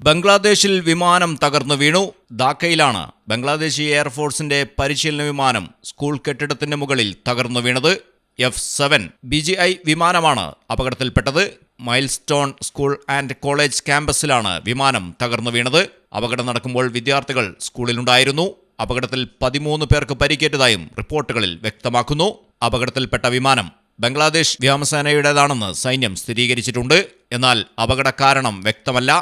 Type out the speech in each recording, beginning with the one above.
ബംഗ്ലാദേശിൽ വിമാനം തകർന്നു വീണു. ധാക്കയിലാണ് ബംഗ്ലാദേശി എയർഫോഴ്സിന്റെ പരിശീലന വിമാനം സ്കൂൾ കെട്ടിടത്തിന്റെ മുകളിൽ തകർന്നു വീണത്. F seven B G I വിമാനമാണ് അപകടത്തിൽപ്പെട്ടത്. Milestone School and college ക്യാമ്പസിലാണ് വിമാനം തകർന്നു വീണത് അപകടം നടക്കുമ്പോൾ വിദ്യാർത്ഥികൾ സ്കൂളിലുണ്ടായിരുന്നു അപകടത്തിൽ പതിമൂന്ന് പേർക്ക് പരിക്കേറ്റതായും റിപ്പോർട്ടുകളിൽ വ്യക്തമാക്കുന്നു അപകടത്തിൽപ്പെട്ട വിമാനം ബംഗ്ലാദേശ് വ്യോമസേനയുടേതാണെന്ന് സൈന്യം സ്ഥിരീകരിച്ചിട്ടുണ്ട് എന്നാൽ അപകട കാരണം വ്യക്തമല്ല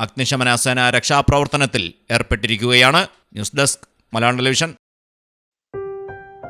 അഗ്നിശമന സേന രക്ഷാപ്രവർത്തനത്തിൽ ഏർപ്പെട്ടിരിക്കുകയാണ്. News desk Malayalam television.